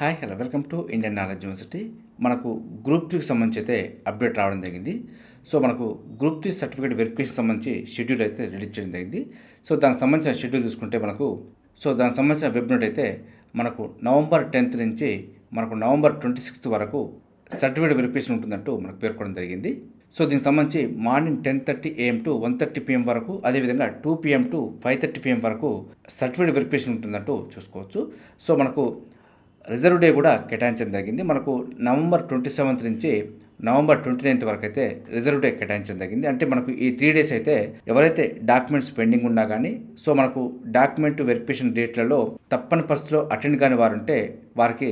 Hi hello welcome to Indian knowledge university మనకు group త్రీకి సంబంధించి అయితే అప్డేట్ రావడం జరిగింది. సో మనకు గ్రూప్ త్రీ సర్టిఫికేట్ వెరిఫికేషన్ సంబంధించి షెడ్యూల్ అయితే రిలీజ్ చేయడం జరిగింది. సో దానికి సంబంధించిన షెడ్యూల్ చూసుకుంటే మనకు సో దానికి సంబంధించిన వెబ్నెట్ అయితే మనకు నవంబర్ టెన్త్ నుంచి మనకు నవంబర్ ట్వంటీ సిక్స్త్ వరకు సర్టిఫికేట్ వెరిఫికేషన్ ఉంటుందంటూ మనకు పేర్కొనడం జరిగింది. సో దీనికి సంబంధించి morning ten thirty AM to one thirty PM వరకు అదేవిధంగా two PM to five thirty PM వరకు సర్టిఫికేట్ వెరిఫికేషన్ ఉంటుందంటూ చూసుకోవచ్చు. సో మనకు రిజర్వ్ డే కూడా కేటాయించడం జరిగింది. మనకు నవంబర్ ట్వంటీ సెవెంత్ నుంచి నవంబర్ ట్వంటీ నైన్త్ వరకు అయితే రిజర్వ్ డే కేటాయించడం జరిగింది. అంటే మనకు ఈ త్రీ డేస్ అయితే ఎవరైతే డాక్యుమెంట్స్ పెండింగ్ ఉన్నా కానీ సో మనకు డాక్యుమెంట్ వెరిఫికేషన్ డేట్లలో తప్పని పరిస్థితిలో అటెండ్ కాని వారు ఉంటే వారికి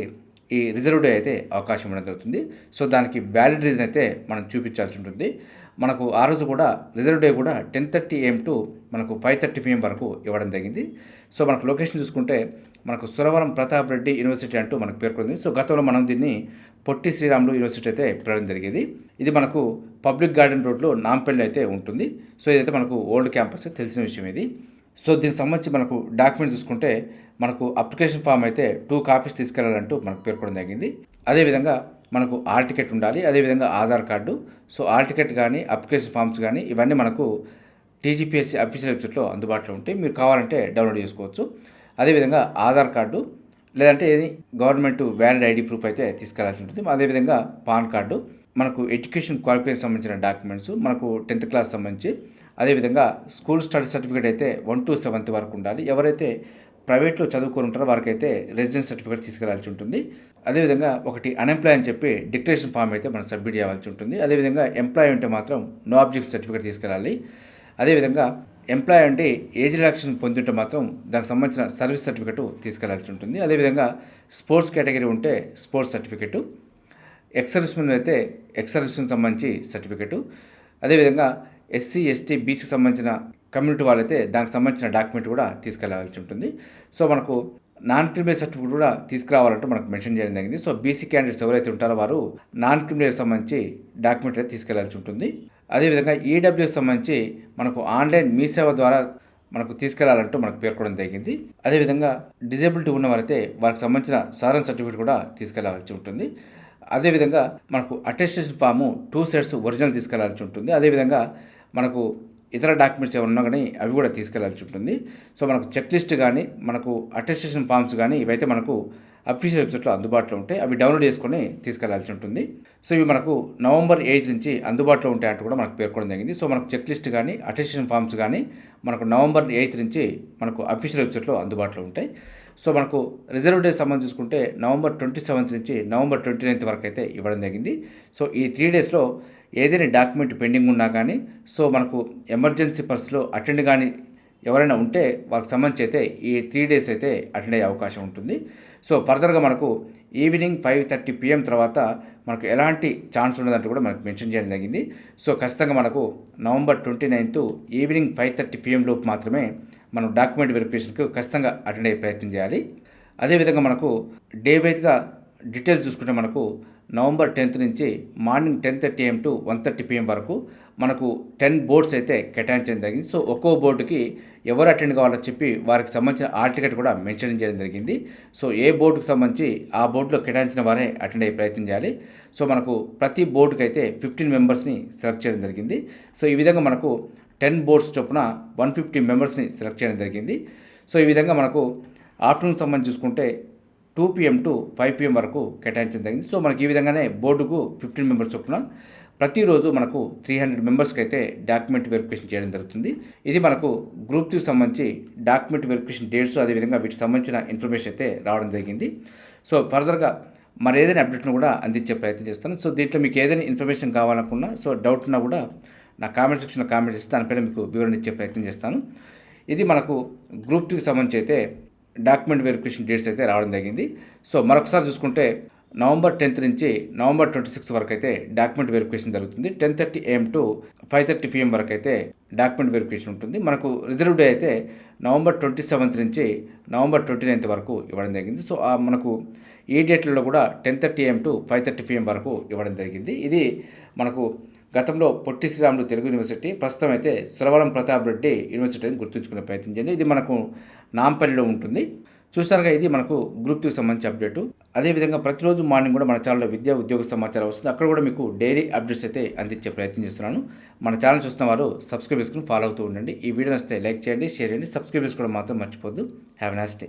ఈ రిజర్వ్ డే అయితే అవకాశం ఉండడం జరుగుతుంది. సో దానికి వ్యాలిడ్ రీజన్ అయితే మనం చూపించాల్సి ఉంటుంది. మనకు ఆ రోజు కూడా రిజర్వ్ డే కూడా టెన్ థర్టీ ఏఎం టు మనకు ఫైవ్ థర్టీ పిఎం వరకు ఇవ్వడం జరిగింది. సో మనకు లొకేషన్ చూసుకుంటే మనకు సురవరం ప్రతాప్ రెడ్డి యూనివర్సిటీ అంటూ మనకు పేర్కొంది. సో గతంలో మనం దీన్ని పొట్టి శ్రీరాములు యూనివర్సిటీ అయితే పిలవడం జరిగేది. ఇది మనకు పబ్లిక్ గార్డెన్ రోడ్లో నాంపల్లి అయితే ఉంటుంది. సో ఇదైతే మనకు ఓల్డ్ క్యాంపస్ తెలిసిన విషయం ఇది. సో దీనికి సంబంధించి మనకు డాక్యుమెంట్ చూసుకుంటే మనకు అప్లికేషన్ ఫామ్ అయితే టూ కాపీస్ తీసుకెళ్ళాలంటూ మనకు పేర్కొనడం జరిగింది. అదేవిధంగా మనకు ఆల్ టికెట్ ఉండాలి అదేవిధంగా Aadhaar card. So hall ticket కానీ అప్లికేషన్ ఫామ్స్ కానీ ఇవన్నీ మనకు టీజీపీఎస్సీ అఫీషియల్ వెబ్సైట్లో అందుబాటులో ఉంటాయి మీరు కావాలంటే డౌన్లోడ్ చేసుకోవచ్చు. అదేవిధంగా ఆధార్ కార్డు లేదంటే ఏది గవర్నమెంట్ వ్యాలిడ్ ఐడి ప్రూఫ్ అయితే తీసుకెళ్ళాల్సి ఉంటుంది. అదేవిధంగా పాన్ కార్డు మనకు ఎడ్యుకేషన్ క్వాలిఫికేషన్ సంబంధించిన డాక్యుమెంట్స్ మనకు టెన్త్ క్లాస్ సంబంధించి అదేవిధంగా స్కూల్ స్టడీ సర్టిఫికేట్ అయితే వన్ టు సెవెంత్ వరకు ఉండాలి. ఎవరైతే ప్రైవేట్లో చదువుకొని ఉంటారో వారికైతే రెసిడెన్స్ సర్టిఫికేట్ తీసుకెళ్ళాల్సి ఉంటుంది. అదేవిధంగా ఒకటి అన్ఎంప్లాయ్ అని చెప్పి డిక్లరేషన్ ఫామ్ అయితే మనం సబ్మిట్ చేయాల్సి ఉంటుంది. అదేవిధంగా ఎంప్లాయ్ ఉంటే మాత్రం నో ఆబ్జెక్ట్ సర్టిఫికేట్ తీసుకెళ్ళాలి. అదేవిధంగా ఎంప్లాయ్ అంటే ఏజ్ రిలాక్సేషన్ పొందింటే మాత్రం దానికి సంబంధించిన సర్వీస్ సర్టిఫికేట్ తీసుకెళ్ళాల్సి ఉంటుంది. అదేవిధంగా స్పోర్ట్స్ కేటగిరీ ఉంటే స్పోర్ట్స్ సర్టిఫికేటు. ఎక్సర్విస్మెన్ అయితే ఎక్సర్విస్మెన్ సంబంధించి సర్టిఫికేటు. అదేవిధంగా ఎస్సీ ఎస్టీ బీసీకి సంబంధించిన కమ్యూనిటీ వాళ్ళైతే దానికి సంబంధించిన డాక్యుమెంట్ కూడా తీసుకెళ్ళాల్సి ఉంటుంది. సో మనకు నాన్ క్రిమినల్ సర్టిఫికేట్ కూడా తీసుకురావాలంటే మనకు మెన్షన్ చేయడం జరిగింది. సో బీసీ క్యాండిడేట్స్ ఎవరైతే ఉంటారో వారు నాన్ క్రిమినల్ సంబంధించి డాక్యుమెంట్ అయితే తీసుకెళ్ళాల్సి ఉంటుంది. అదేవిధంగా ఈడబ్ల్యూ సంబంధించి మనకు ఆన్లైన్ మీ సేవ ద్వారా మనకు తీసుకెళ్ళాలంటూ మనకు పేర్కొనడం జరిగింది. అదేవిధంగా డిజేబిలిటీ ఉన్నవారైతే వారికి సంబంధించిన సారన్ సర్టిఫికేట్ కూడా తీసుకెళ్ళాల్సి ఉంటుంది. అదేవిధంగా మనకు attestation form two sets original తీసుకెళ్ళాల్సి ఉంటుంది. అదేవిధంగా మనకు ఇతర డాక్యుమెంట్స్ ఏమైనా ఉన్నా కానీ అవి కూడా తీసుకెళ్ళాల్సి ఉంటుంది. సో మనకు చెక్ లిస్ట్ కానీ మనకు అటెస్టేషన్ ఫామ్స్ కానీ ఇవైతే మనకు అఫీషియల్ వెబ్సైట్లో అందుబాటులో ఉంటాయి. అవి డౌన్లోడ్ చేసుకొని తీసుకెళ్ళాల్సి ఉంటుంది. సో ఇవి మనకు నవంబర్ ఎయిత్ నుంచి అందుబాటులో ఉంటాయంటూ కూడా మనకు పేర్కొనడం జరిగింది. సో మనకు చెక్ లిస్ట్ కానీ అటెస్టేషన్ ఫామ్స్ కానీ మనకు నవంబర్ ఎయిత్ నుంచి మనకు అఫీషియల్ వెబ్సైట్లో అందుబాటులో ఉంటాయి. సో మనకు రిజర్వ్ డే సంబంధించి చూసుకుంటే నవంబర్ ట్వంటీ సెవెంత్ నుంచి నవంబర్ ట్వంటీ నైన్త్ వరకు అయితే ఇవ్వడం జరిగింది. సో ఈ త్రీ డేస్లో ఏదైనా డాక్యుమెంట్ పెండింగ్ ఉన్నా కానీ సో మనకు ఎమర్జెన్సీ పరిస్థితిలో అటెండ్ కానీ ఎవరైనా ఉంటే వాళ్ళకి సంబంధించి అయితే ఈ త్రీ డేస్ అయితే అటెండ్ అయ్యే అవకాశం ఉంటుంది. సో ఫర్దర్గా మనకు ఈవినింగ్ ఫైవ్ థర్టీ పిఎం తర్వాత మనకు ఎలాంటి ఛాన్స్ ఉండదంటే కూడా మనకు మెన్షన్ చేయడం జరిగింది. సో ఖచ్చితంగా మనకు November twenty ninth evening five thirty PM లోపు మాత్రమే మనం డాక్యుమెంట్ వెరిఫికేషన్కి ఖచ్చితంగా అటెండ్ అయ్యే ప్రయత్నం చేయాలి. అదేవిధంగా మనకు డే వైజ్గా డీటెయిల్స్ చూసుకుంటే మనకు నవంబర్ టెన్త్ నుంచి morning ten thirty AM to one thirty PM వరకు మనకు టెన్ బోర్డ్స్ అయితే కేటాయించడం జరిగింది. సో ఒక్కో బోర్డుకి ఎవరు అటెండ్ కావాలో చెప్పి వారికి సంబంధించిన ఆర్ టికెట్ కూడా మెన్షన్ చేయడం జరిగింది. సో ఏ బోర్డుకు సంబంధించి ఆ బోర్డులో కేటాయించిన వారే అటెండ్ అయ్యే ప్రయత్నం చేయాలి. సో మనకు ప్రతి బోర్డుకి అయితే ఫిఫ్టీన్ మెంబర్స్ని సెలెక్ట్ చేయడం జరిగింది. సో ఈ విధంగా మనకు టెన్ బోర్డ్స్ చొప్పున వన్ ఫిఫ్టీ మెంబర్స్ని సెలెక్ట్ చేయడం జరిగింది. సో ఈ విధంగా మనకు ఆఫ్టర్నూన్ సంబంధించి చూసుకుంటే two PM to five PM వరకు కేటాయించడం జరిగింది. సో మనకి ఈ విధంగానే బోర్డుకు ఫిఫ్టీన్ మెంబర్స్ చొప్పున ప్రతిరోజు మనకు త్రీ హండ్రెడ్ మెంబర్స్కి అయితే డాక్యుమెంట్ వెరిఫికేషన్ చేయడం జరుగుతుంది. ఇది మనకు గ్రూప్ త్రీకి సంబంధించి డాక్యుమెంట్ వెరిఫికేషన్ డేట్స్ అదేవిధంగా వీటికి సంబంధించిన ఇన్ఫర్మేషన్ అయితే రావడం జరిగింది. సో ఫర్దర్గా మరి ఏదైనా అప్డేట్ను కూడా అందించే ప్రయత్నం చేస్తాను. సో దీంట్లో మీకు ఏదైనా ఇన్ఫర్మేషన్ కావాలనుకున్నా సో డౌట్ ఉన్నా కూడా నా కామెంట్ సెక్షన్లో కామెంట్ చేస్తే దానిపైన మీకు వివరణ ఇచ్చే ప్రయత్నం చేస్తాను. ఇది మనకు గ్రూప్ టూకి సంబంధించి అయితే డాక్యుమెంట్ వెరిఫికేషన్ డేట్స్ అయితే రావడం జరిగింది. సో మరొకసారి చూసుకుంటే నవంబర్ టెన్త్ నుంచి నవంబర్ ట్వంటీ సిక్స్ వరకు అయితే డాక్యుమెంట్ వెరిఫికేషన్ జరుగుతుంది. Ten thirty AM to five thirty PM వరకు అయితే డాక్యుమెంట్ వెరిఫికేషన్ ఉంటుంది. మనకు రిజర్వ్ డే అయితే నవంబర్ ట్వంటీ సెవెంత్ నుంచి నవంబర్ ట్వంటీ నైన్త్ వరకు ఇవ్వడం జరిగింది. సో మనకు ఈ డేట్లలో కూడా ten thirty AM to five thirty PM వరకు ఇవ్వడం జరిగింది. ఇది మనకు గతంలో పొట్టి శ్రీరాములు తెలుగు యూనివర్సిటీ ప్రస్తుతం అయితే సురవరం ప్రతాప్ రెడ్డి యూనివర్సిటీ అని గుర్తుంచుకునే ప్రయత్నం చేయండి. ఇది మనకు నాంపల్లిలో ఉంటుంది. చూసారుగా ఇది మనకు గ్రూప్ టూకి సంబంధించి అప్డేటు అదేవిధంగా ప్రతిరోజు మార్నింగ్ కూడా మన ఛానల్లో విద్యా ఉద్యోగ సమాచారం వస్తుంది. అక్కడ కూడా మీకు డైలీ అప్డేట్స్ అయితే అందించే ప్రయత్నం చేస్తున్నాను. మన ఛానల్ చూస్తున్న వారు సబ్స్క్రైబ్ చేసుకుని ఫాలో అవుతూ ఉండండి. ఈ వీడియో నచ్చితే లైక్ చేయండి షేర్ చేయండి. సబ్స్క్రైబ్ చేసుకోవడం మాత్రం మర్చిపోద్దు హ్యావ్ నైస్ డే